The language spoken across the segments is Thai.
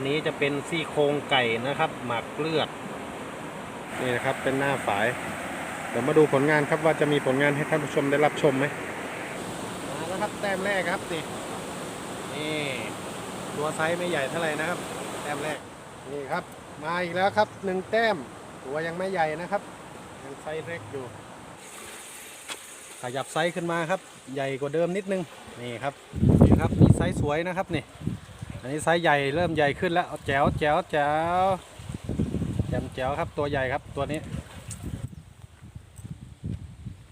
ันนี้จะเป็นซี่โครงไก่นะครับ หมักเลือด นี่นะครับเป็นหน้าฝาย เดี๋ยวมาดูผลงานครับว่าจะมีผลงานให้ท่านผู้ชมได้รับชมไหมมาแล้วครับแต้มแรกครับนี่นี่ตัวไซส์ไม่ใหญ่เท่าไหร่นะครับ แต้มแรกนี่ครับ มาอีกแล้วครับหนึ่งแต้มตัวยังไม่ใหญ่นะครับยังไซส์เล็กอยู่ขยับไซส์ขึ้นมาครับ ใหญ่กว่าเดิมนิดนึงนี่ครับนี่ครับมีไซส์สวยนะครับนี่ อันนี้ไซส์ใหญ่เริ่มใหญ่ขึ้นแล้วเอาแจ๋วแจ๋วแจ๋วแจ่มแจ๋วครับตัวใหญ่ครับตัวนี้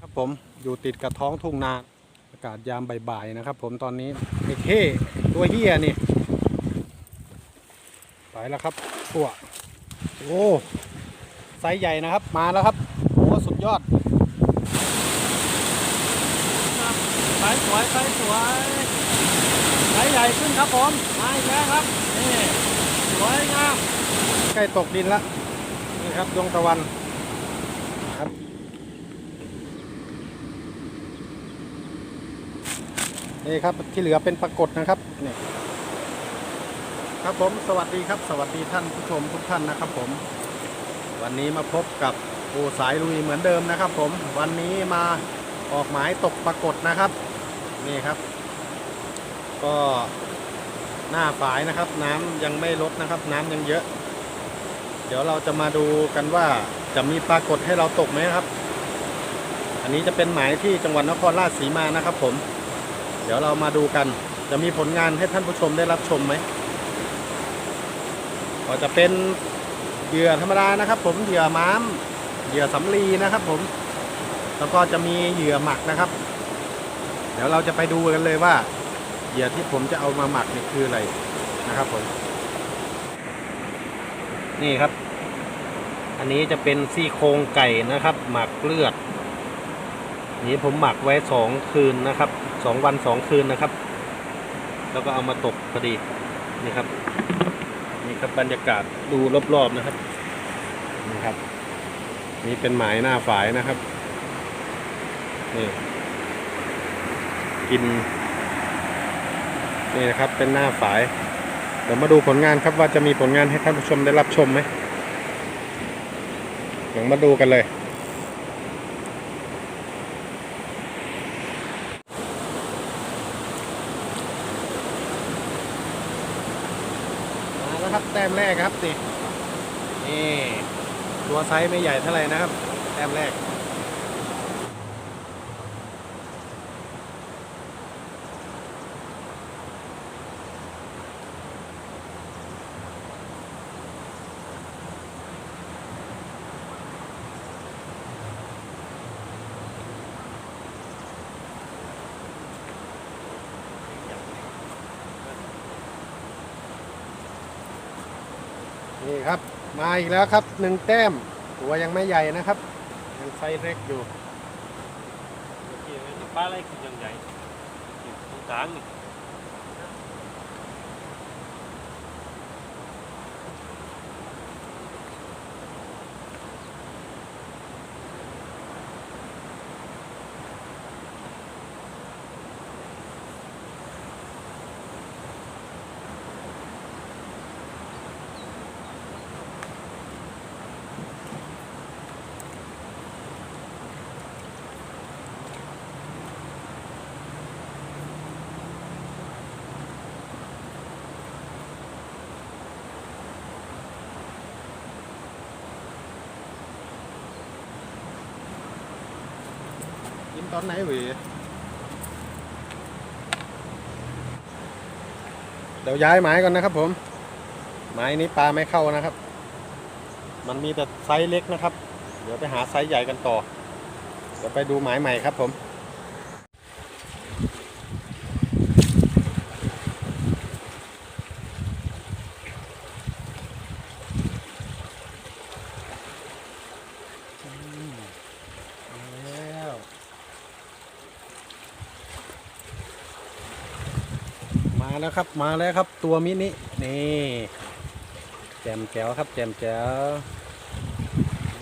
ครับผมอยู่ติดกับท้องทุ่งนาอากาศยามบ่ายๆนะครับ ผมตอนนี้ไอ้เข้ตัวเฮียนี่ไปแล้วครับตัวโอ้ไซส์ใหญ่นะครับมาแล้วครับโอ้สุดยอดไซส์สวยไซส์สวย ใหญ่ขึ้นครับผมมาอีกแล้วครับนี่สวยงามใกล้ตกดินแล้วนี่ครับดวงตะวันครับนี่ครับที่เหลือเป็นปรากฏนะครับนี่ครับผมสวัสดีครับ สวัสดีท่านผู้ชมทุกท่านนะครับผม วันนี้มาพบกับปูสายลุยเหมือนเดิมนะครับ ผมวันนี้มาออกหมายตกปรากฏนะครับ นี่ครับ ก็หน้าฝายนะครับ น้ำยังไม่ลดนะครับ น้ำยังเยอะ เดี๋ยวเราจะมาดูกันว่าจะมีปรากฏให้เราตกไหมครับ อันนี้จะเป็นหมายที่จังหวัดนครราชสีมานะครับ ผม เดี๋ยวเรามาดูกัน จะมีผลงานให้ท่านผู้ชมได้รับชมไหมก็จะเป็นเหยื่อธรรมดานะครับ ผมเหยื่อม้ามเหยื่อสำลีนะครับ ผม แล้วก็จะมีเหยื่อหมักนะครับ เดี๋ยวเราจะไปดูกันเลยว่า เหยื่อที่ผมจะเอามาหมักนี่คืออะไรนะครับผม นี่ครับ อันนี้จะเป็นซี่โครงไก่นะครับ หมักเลือด นี้ผมหมักไว้สองคืนนะครับสองวันสองคืนนะครับ แล้วก็เอามาตกพอดีนี่ครับนี่ครับบรรยากาศดูรอบๆนะครับนี่ครับ นี่เป็นหมายหน้าฝายนะครับนี่กิน นี่นะครับเป็นหน้าฝาย เดี๋ยวมาดูผลงานครับว่าจะมีผลงานให้ท่านผู้ชมได้รับชมไหมเดี๋ยวมาดูกันเลยมาแล้วครับแต้มแรกครับนี่นี่ตัวไซส์ไม่ใหญ่เท่าไหร่นะครับ แต้มแรก นี่ครับ มาอีกแล้วครับหนึ่งแต้มตัวยังไม่ใหญ่นะครับ ยังไซส์เล็กอยู่ปลาอะไรคือยังใหญ่ตรงกลางนี่ ตอนไหนหวีเดี๋ยวย้ายไม้ก่อนนะครับ ผม ไม้นี้ปลาไม่เข้านะครับ มันมีแต่ไซส์เล็กนะครับ เดี๋ยวไปหาไซส์ใหญ่กันต่อเดี๋ยวไปดูไม้ใหม่ครับผม แล้วครับมาแล้วครับตัวมินินี่แจมแจ๋วครับแจมแจ๋ว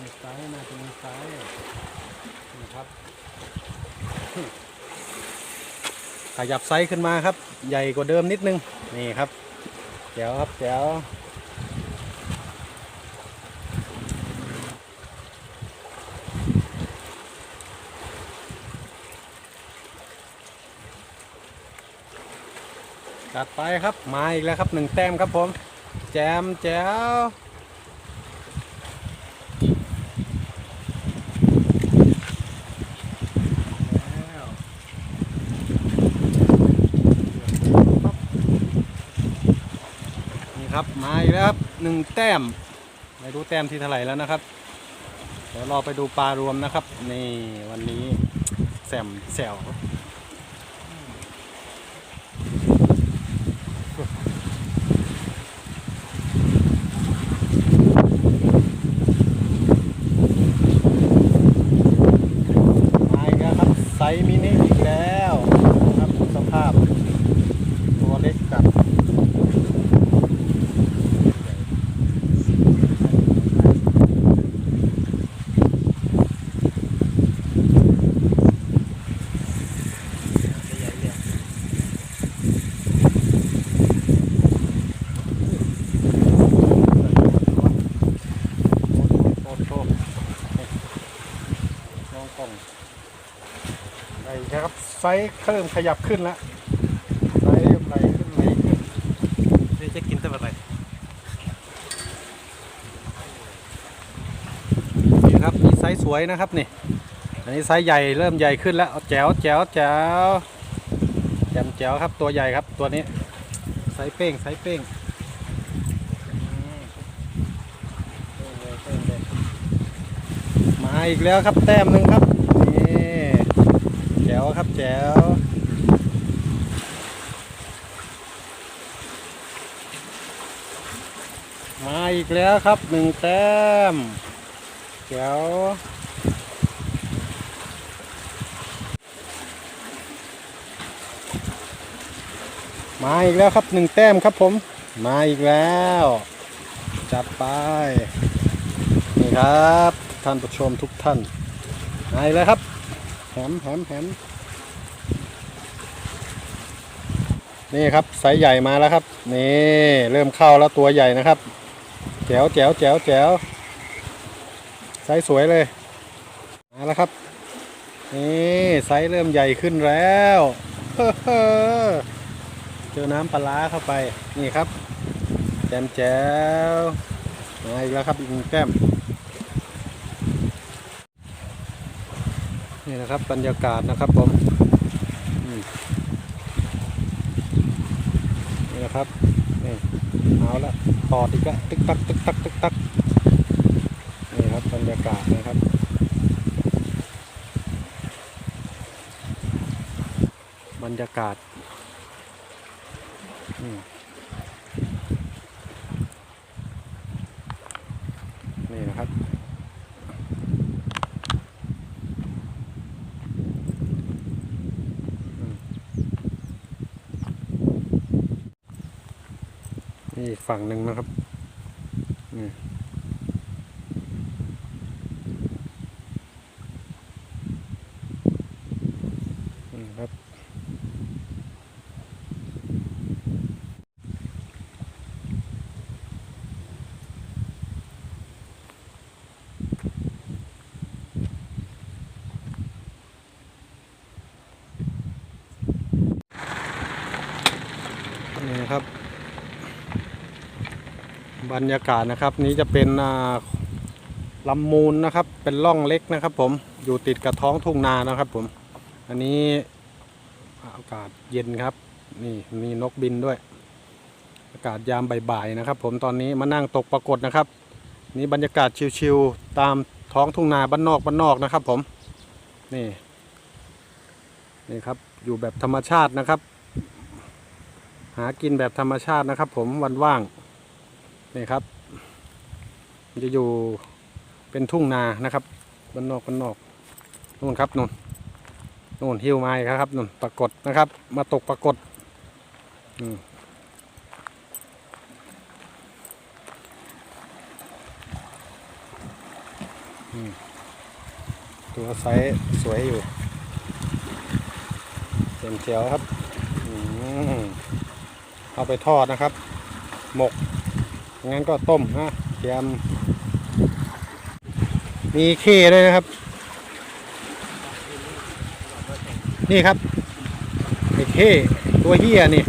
มีซ้ายมาตรงซ้ายนะครับขยับไซส์ขึ้นมาครับ ใหญ่กว่าเดิมนิดนึงนี่ครับแจ๋วครับแจ๋ว จัดไปครับมาอีกแล้วครับหนึ่งแต้มครับผม แจมแจ๋วแล้วนี่ครับมาอีกแล้วครับหนึ่งแต้ม ไม่รู้แต้มที่เท่าไหร่แล้วนะครับ เดี๋ยวรอไปดูปลารวมนะครับ นี่วันนี้แซมแซวมาอีกแล้วครับไซส์มินิอีกแล้วนะครับสภาพ ตัวเล็กกับ โอ้โหลองกล่องได้ครับไซส์เริ่มขยับขึ้นแล้วไซส์เริ่มไหลขึ้นไหลขึ้นนี่จะกินแต่อะไรนี่ครับมีไซส์สวยนะครับนี่อันนี้ไซส์ใหญ่เริ่มใหญ่ขึ้นแล้วเอาแจ๋วแจ๋วแจ๋วแจมแจ๋วครับตัวใหญ่ครับตัวนี้ไซส์เป้งไซส์เป้งอืมเป้งเลยเป้งเลยมาอีกแล้วครับแต้มหนึ่งครับนี่แจ๋ วครับแจ๋วมาอีกแล้วครับหนึ่งแต้มเดี๋วมาอีกแล้วครับหนึ่งแต้มครับผม มาอีกแล้ว จัดไป นี่ครับ ท่านผู้ชมทุกท่านมาอีกแล้วครับแหมแหมแหม นี่ครับไซส์ใหญ่มาแล้วครับ นี่เริ่มเข้าแล้วตัวใหญ่นะครับ แจ๋วแจ๋วแจ๋วแจ๋วไซส์สวยเลย มาแล้วครับ นี่ไซส์เริ่มใหญ่ขึ้นแล้วเจอน้ำปลาเข้าไป นี่ครับ แจมแจ๋วมาอีกแล้วครับอีกหนึ่งแก้ม นี่นะครับบรรยากาศนะครับผมอืม นี่นะครับนี่เอาละปอดอีกแล้วตึกตักตึกตักตึกตักนี่ครับบรรยากาศนะครับบรรยากาศอืมนี่นะครับ นี่อีก ฝั่งหนึ่งนะครับนี่นี่ครับ นี่นะครับ บ รรยากาศนะครับ นี้จะเป็นลำมูลนะครับ เป็นร่องเล็กนะครับ ผมอยู่ติดกับท้องทุ่งนานะครับ ผม อันนี้อากาศเย็นครับ นี่มีนกบินด้วย อากาศยามบ่ายๆนะครับ ผมตอนนี้มานั่งตกปรากฏนะครับ นี่บรรยากาศชิวๆตามท้องทุ่งนาบ้านนอกบ้านนอกนะครับ ผมนี่นี่ครับอยู่แบบธรรมชาตินะครับ หากินแบบธรรมชาตินะครับ ผมวันว่าง นี่ครับ มันจะอยู่เป็นทุ่งนานะครับบนนอกบนนอกนู่นครับนู่นนู่นหิวไม้ครับนู่นปรากฏนะครับ มาตกปรากฏอืมตัวไซส์สวยอยู่เต็มเจียวครับอืมเอาไปทอดนะครับ หมก งั้นก็ต้มนะเตรียม มีเคด้วยนะครับ นี่ครับไอ้เคตัวเฮียนี่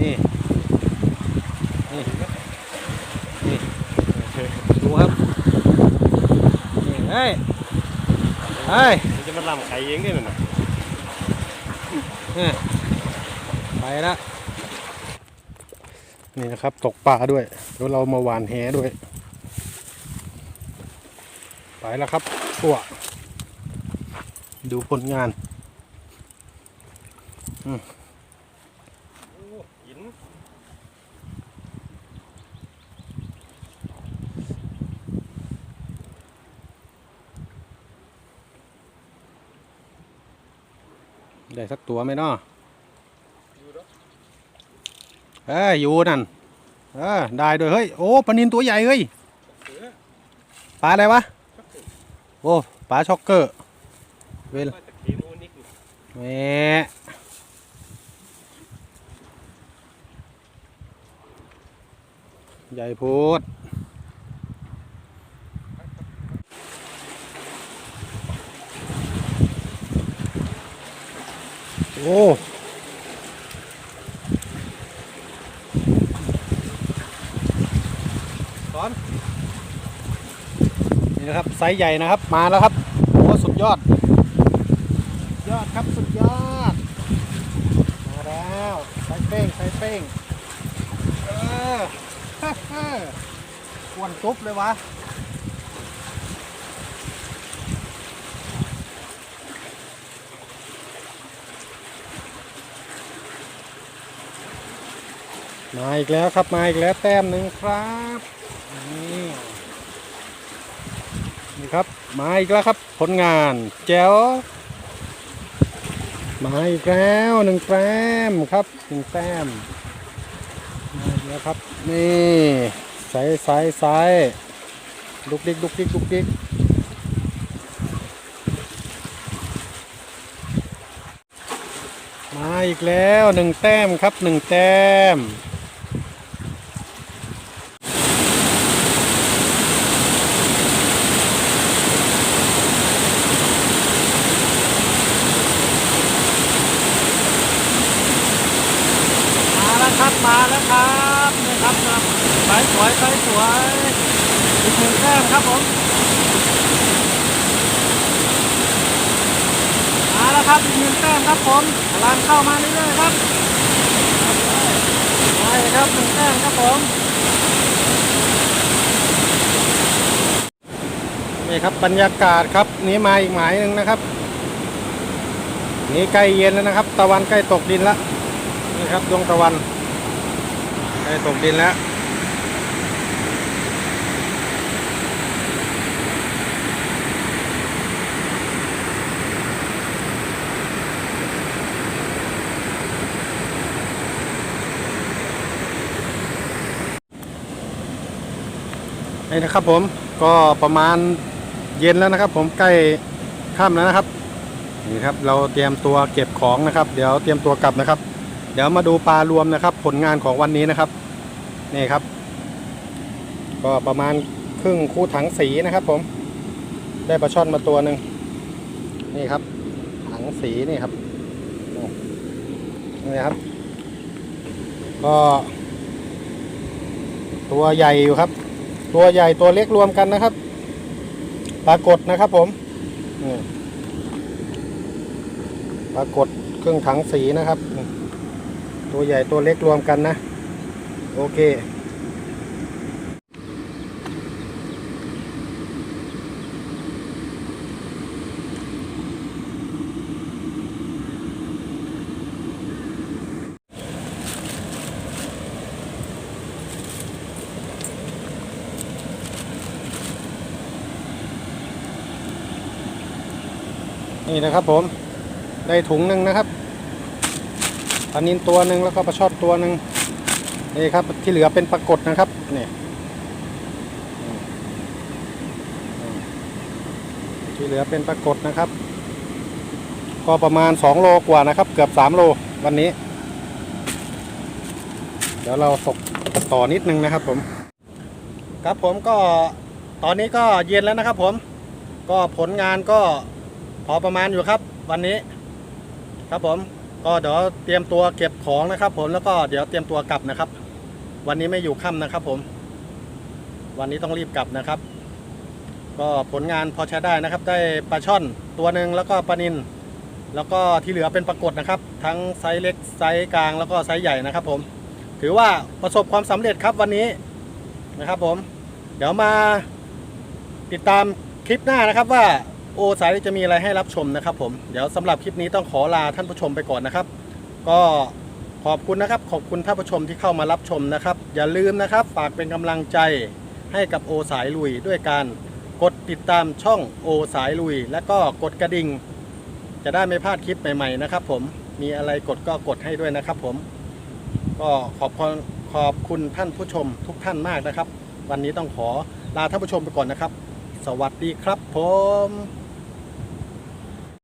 นี่ นี่ นี่ดูครับ นี่เฮ้ยเฮ้ยมันจะมาลำไข่เองเนี่ยนะเนี่ยไปละ นี่นะครับ ตกปลาด้วยแล้วเรามาหวานแหด้วย ไปแล้วครับตัว ดูผลงานหินได้สักตัวไหมเนาะ เอ้อยู่นั่นเออได้ด้วยเฮ้ยโอ้ปลานินตัวใหญ่เฮ้ยปลาอะไรวะโอ้ปลาช็อกเกอร์เวลมาจากเคโมนิกแหมใหญ่พูดโอ้ สอนนี่นะครับไซส์ใหญ่นะครับมาแล้วครับโอ้สุดยอด ยอดครับสุดยอด มาแล้วใส่เป้งใส่เป้งเออกวนตุ๊บเลยวะมาอีกแล้วครับมาอีกแล้วแต้มหนึ่งครับนี่ นี่ครับมาอีกแล้วครับ ผลงานแจ๋วมาอีกแล้วหนึ่งแต้มครับหนึ่งแต้มมาแล้วครับนี่ใสใสใสลุกดิกลุกดิกลุกดิกมาอีกแล้วหนึ่งแต้มครับหนึ่งแต้มมาแล้วครับมาแล้วครับนี่ครับ สายสวยสายสวยอีกหนึ่งแต้มครับผมมาแล้วครับอีกหนึ่งแต้มครับผมกำลังเข้ามาเรื่อยๆครับมาเลยครับหนึ่งแต้มครับผมนี่ครับบรรยากาศครับนี่มาอีกหมายหนึ่งนะครับ นี่ใกล้เย็นแล้วนะครับ ตะวันใกล้ตกดินแล้วนี่ครับดวงตะวันใกล้ตกดินแล้ว นี่นะครับผมก็ประมาณเย็นแล้วนะครับ ผมใกล้ค่ำแล้วนะครับนี่ครับเราเตรียมตัวเก็บของนะครับ เดี๋ยวเตรียมตัวกลับนะครับ เดี๋ยวมาดูปลารวมนะครับ ผลงานของวันนี้นะครับนี่ครับ ก็ประมาณครึ่งคู่ถังสีนะครับ ผม ได้ปลาช่อนมาตัวหนึ่งนี่ครับ ถังสีนี่ครับนี่ครับ ก็ ตัวใหญ่อยู่ครับ ตัวใหญ่ตัวเล็กรวมกันนะครับ ปรากฏนะครับผมปรากฏเครื่องถังสีนะครับ ตัวใหญ่ตัวเล็กรวมกันนะ โอเค นี่นะครับผมได้ถุงหนึ่งนะครับปลานินตัวหนึ่งแล้วก็ปลาช่อนตัวหนึ่งนี่ครับที่เหลือเป็นปลากดนะครับนี่ที่เหลือเป็นปลากดนะครับ ก็ประมาณ 2 โลกว่านะครับ เกือบ 3 โลวันนี้ เดี๋ยวเราตกต่อนิดนึงนะครับผม ครับผมก็ตอนนี้ก็เย็นแล้วนะครับผมก็ผลงานก็ พอประมาณอยู่ครับ วันนี้ ครับผมก็เดี๋ยวเตรียมตัวเก็บของนะครับ ผมแล้วก็เดี๋ยวเตรียมตัวกลับนะครับ วันนี้ไม่อยู่ค่ำนะครับ ผม วันนี้ต้องรีบกลับนะครับ ก็ผลงานพอใช้ได้นะครับ ได้ปลาช่อนตัวหนึ่งแล้วก็ปลานินแล้วก็ที่เหลือเป็นปรากฏนะครับ ทั้งไซส์เล็กไซส์กลางแล้วก็ไซส์ใหญ่นะครับ ผม ถือว่าประสบความสำเร็จครับวันนี้นะครับ ผม เดี๋ยวมาติดตามคลิปหน้านะครับว่า โอสายจะมีอะไรให้รับชมนะครับผมเดี๋ยวสำหรับคลิปนี้ต้องขอลาท่านผู้ชมไปก่อนนะครับ ก็ขอบคุณนะครับ ขอบคุณท่านผู้ชมที่เข้ามารับชมนะครับ อย่าลืมนะครับฝากเป็นกำลังใจให้กับโอสายลุยด้วยการกดติดตามช่องโอสายลุย และก็กดกระดิ่ง จะได้ไม่พลาดคลิปใหม่ๆนะครับ ผมมีอะไรกดก็กดให้ด้วยนะครับ ผม ก็ขอบคุณขอบคุณท่านผู้ชมทุกท่านมากนะครับ วันนี้ต้องขอลาท่านผู้ชมไปก่อนนะครับ สวัสดีครับผม